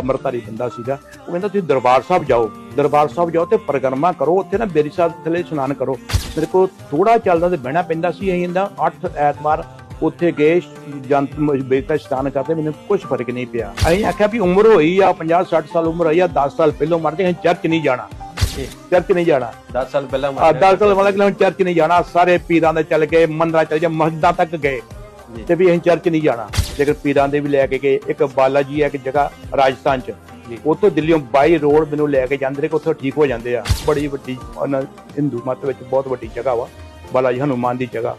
ਅੰਮ੍ਰਿਤਧਾਰੀ ਬੰਦਾ ਸੀਗਾ ਉਹ ਕਹਿੰਦਾ ਤੁਸੀਂ ਦਰਬਾਰ ਸਾਹਿਬ ਜਾਓ ਦਰਬਾਰ ਸਾਹਿਬ ਜਾਓ ਤੇ ਪ੍ਰਗਰਮਾ ਕਰੋ ਉੱਥੇ ਨਾ ਬੇਰੀ ਸਾਹਿਬ ਥੱਲੇ ਇਸ਼ਨਾਨ ਕਰੋ। ਮੇਰੇ ਕੋਲ ਥੋੜਾ ਚੱਲਦਾ ਤੇ ਬਹਿਣਾ ਪੈਂਦਾ ਸੀ ਅਸੀਂ ਇਹਦਾ 8 ਐਤਵਾਰ ਉੱਥੇ ਗਏ ਜੰਤ ਬੇਤਾ ਇਸ਼ਨਾਨ ਕਰਦੇ ਮੈਨੂੰ ਕੁਝ ਫ਼ਰਕ ਨਹੀਂ ਪਿਆ। ਅਸੀਂ ਆਖਿਆ ਵੀ ਉਮਰ ਹੋਈ ਆ 50 60 ਸਾਲ ਉਮਰ ਹੋਈ ਆ 10 ਸਾਲ ਪਹਿਲਾਂ ਮਰਦੇ ਅਸੀਂ ਚਰਚ ਨਹੀਂ ਜਾਣਾ। ਚਰਚ ਨਹੀਂ ਜਾਣਾ। 10 ਸਾਲ ਪਹਿਲਾਂ ਆ 10 ਸਾਲ ਕਿ ਚਰਚ ਨਹੀਂ ਜਾਣਾ ਸਾਰੇ ਪੀਰਾਂ ਦੇ ਚੱਲ ਗਏ ਮੰਦਰਾਂ ਚੱਲ ਗਏ ਮਸਜਿਦਾਂ ਤੱਕ ਗਏ ਜੀ। ਤੇ ਵੀ ਅਸੀਂ ਚਰਚ ਨਹੀਂ ਜਾਣਾ। ਲੇਕਿਨ ਪੀਰਾਂ ਦੇ ਵੀ ਲੈ ਕੇ ਗਏ ਇੱਕ ਬਾਲਾ ਜੀ ਹੈ ਇੱਕ ਜਗ੍ਹਾ ਰਾਜਸਥਾਨ ਚ। ਉੱਥੋਂ ਦਿੱਲੀੋਂ ਬਾਈ ਰੋਡ ਮੈਨੂੰ ਲੈ ਕੇ ਜਾਂਦੇ ਨੇ ਕਿ ਉੱਥੋਂ ਠੀਕ ਹੋ ਜਾਂਦੇ ਆ। ਬੜੀ ਵੱਡੀ ਉਹਨਾਂ ਹਿੰਦੂ ਮਤ ਵਿੱਚ ਬਹੁਤ ਵੱਡੀ ਜਗ੍ਹਾ ਵਾ ਬਾਲਾ ਜੀ ਹਨੂਮਾਨ ਦੀ ਜਗ੍ਹਾ।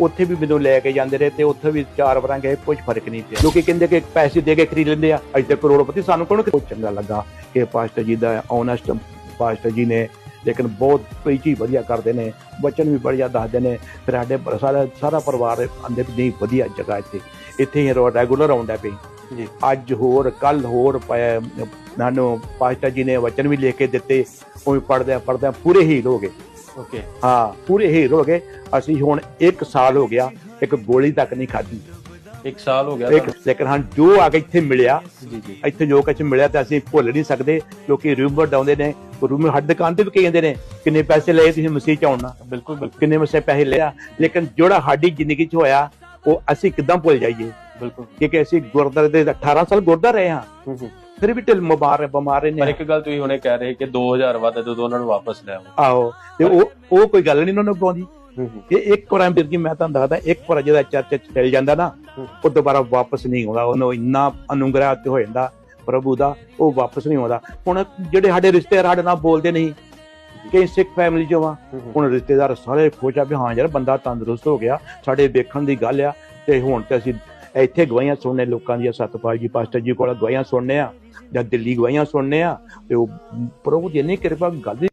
ਉੱਥੇ ਵੀ ਮੈਨੂੰ ਲੈ ਕੇ ਜਾਂਦੇ ਰਹੇ ਤੇ ਉੱਥੇ ਵੀ ਚਾਰ ਵਾਰਾਂ ਗਏ ਕੁਝ ਫ਼ਰਕ ਨਹੀਂ ਪਿਆ। ਲੋਕੀ ਕਹਿੰਦੇ ਕਿ ਪੈਸੇ ਦੇ ਕੇ ਖਰੀਦ ਲੈਂਦੇ ਆ ਅੱਜ ਤੇ ਕਰੋੜਪਤੀ ਸਾਨੂੰ ਕੋਣ ਬਹੁਤ ਚੰਗਾ ਲੱਗਾ ਕਿ ਪਾਸਟਰ ਜੀ ਦਾ ਓਨੈਸਟ ਪਾਸਟਰ ਜੀ ਨੇ ਲੇਕਿਨ ਬਹੁਤ ਕੋਈ ਚੀਜ਼ ਵਧੀਆ ਕਰਦੇ ਨੇ। ਬਚਨ ਵੀ ਬੜੀਆ ਦੱਸਦੇ ਨੇ ਫਿਰ ਸਾਡੇ ਸਾਰਾ ਸਾਰਾ ਪਰਿਵਾਰ ਅੰਦਰ ਵੀ ਨਹੀਂ ਵਧੀਆ ਜਗ੍ਹਾ ਇੱਥੇ। ਇੱਥੇ ਹੀ ਰੈਗੂਲਰ ਆਉਂਦਾ ਪਈ ਜੀ। ਅੱਜ ਹੋਰ ਕੱਲ ਹੋਰ ਨਾਨੋ ਪਾਸਟਰ ਜੀ ਨੇ ਵਚਨ ਵੀ ਲਿਖ ਕੇ ਦਿੱਤੇ ਉਹ ਪੜਦੇ ਪੜਦੇ ਪੂਰੇ ਹੀਲ ਹੋ ਗਏ। ਓਕੇ। ਹਾਂ ਪੂਰੇ ਹੀਲ ਹੋ ਗਏ। ਅਸੀਂ ਹੁਣ 1 ਸਾਲ ਹੋ ਗਿਆ ਇੱਕ ਗੋਲੀ ਤੱਕ ਨਹੀਂ ਖਾਧੀ। 1 ਸਾਲ ਹੋ ਗਿਆ ਇੱਕ ਲੇਕਿਨ ਹਾਂ ਜੋ ਆ ਕੇ ਇੱਥੇ ਮਿਲਿਆ ਜੀ ਜੀ। ਇੱਥੇ ਜੋ ਕੁਝ ਮਿਲਿਆ ਤਾਂ ਅਸੀਂ ਭੁੱਲ ਨਹੀਂ ਸਕਦੇ ਕਿਉਂਕਿ ਰੂਮਰ ਡਾਉਂਦੇ ਨੇ ਰੂਮਰ ਹੱਡ ਦੁਕਾਨ ਤੇ ਵੀ ਕਹਿੰਦੇ ਨੇ ਕਿੰਨੇ ਪੈਸੇ ਲਏ ਤੁਸੀਂ ਮਸੀਹ ਚ ਆਉਣਾ ਬਿਲਕੁਲ ਬਿਲਕੁਲ। ਕਿੰਨੇ ਮਸੇ ਪੈਸੇ ਲਿਆ ਲੇਕਿਨ ਜਿਹੜਾ ਸਾਡੀ ਜ਼ਿੰਦਗੀ 'ਚ ਹੋਇਆ ਉਹ ਅਸੀਂ ਕਿਦਾਂ ਭੁੱਲ ਜਾਈਏ? ਬਿਲਕੁਲ। ਕਿਉਂਕਿ ਅਸੀਂ ਗੁਰਦਾਰੇ ਦੇ 18 ਸਾਲ ਗੁਰਦਾ ਰਹੇ ਹਾਂ। ਫਿਰ ਵੀ ਢਿੱਲ ਮੁਬਾਰ ਬਿਮਾਰ ਪਰ ਨੇ ਇੱਕ ਗੱਲ ਤੁਸੀਂ ਹੁਣੇ ਕਹਿ ਰਹੇ ਕਿ 2000 ਵੱਧ ਜਦੋਂ ਉਹਨਾਂ ਨੂੰ ਵਾਪਸ ਲੈ ਆਓ। ਆਹੋ ਤੇ ਉਹ ਉਹ ਕੋਈ ਗੱਲ ਨਹੀਂ ਉਹਨਾਂ ਨੂੰ ਪਾਉਂਦੀ ਇਹ ਇੱਕ ਵਾਰ ਜੀ ਮੈਂ ਤੁਹਾਨੂੰ ਦੱਸਦਾ ਇੱਕ ਵਾਰ ਜਿਹਦਾ ਚਰਚ ਚ ਚਲ ਜਾਂਦਾ ਨਾ। ਉਹ ਦੁਬਾਰਾ ਵਾਪਸ ਨਹੀਂ ਆਉਂਦਾ, ਉਹਨੂੰ ਇੰਨਾ ਅਨੁਗ੍ਰਹ ਤੇ ਹੋ ਜਾਂਦਾ ਪ੍ਰਭੂ ਦਾ, ਉਹ ਵਾਪਸ ਨਹੀਂ ਆਉਂਦਾ। ਹੁਣ ਜਿਹੜੇ ਸਾਡੇ ਰਿਸ਼ਤੇਦਾਰ ਸਾਡੇ ਨਾਲ ਬੋਲਦੇ ਨਹੀਂ, ਕਿ ਸਿੱਖ ਫੈਮਿਲੀ ਚੋਂ ਆ, ਹੁਣ ਰਿਸ਼ਤੇਦਾਰ ਸਾਰੇ ਖੁਸ਼ ਆ ਵੀ ਹਾਂ ਯਾਰ, ਬੰਦਾ ਤੰਦਰੁਸਤ ਹੋ ਗਿਆ, ਸਾਡੇ ਵੇਖਣ ਦੀ ਗੱਲ ਆ, ਤੇ ਹੁਣ ਤੇ ਅਸੀਂ ਇੱਥੇ ਗਵਾਹੀਆਂ ਸੁਣਨੇ, ਲੋਕਾਂ ਦੀਆਂ ਸਤਪਾਲ ਜੀ, ਪਾਸਟਰ ਜੀ ਕੋਲ ਗਵਾਹੀਆਂ ਸੁਣਨੇ ਆ, ਜਾਂ ਦਿੱਲੀ ਗਵਾਹੀਆਂ ਸੁਣਨੇ ਆ, ਤੇ ਉਹ ਪ੍ਰਭੂ ਦੀ ਇੰਨੀ ਕਿਰਪਾ, ਗੱਲ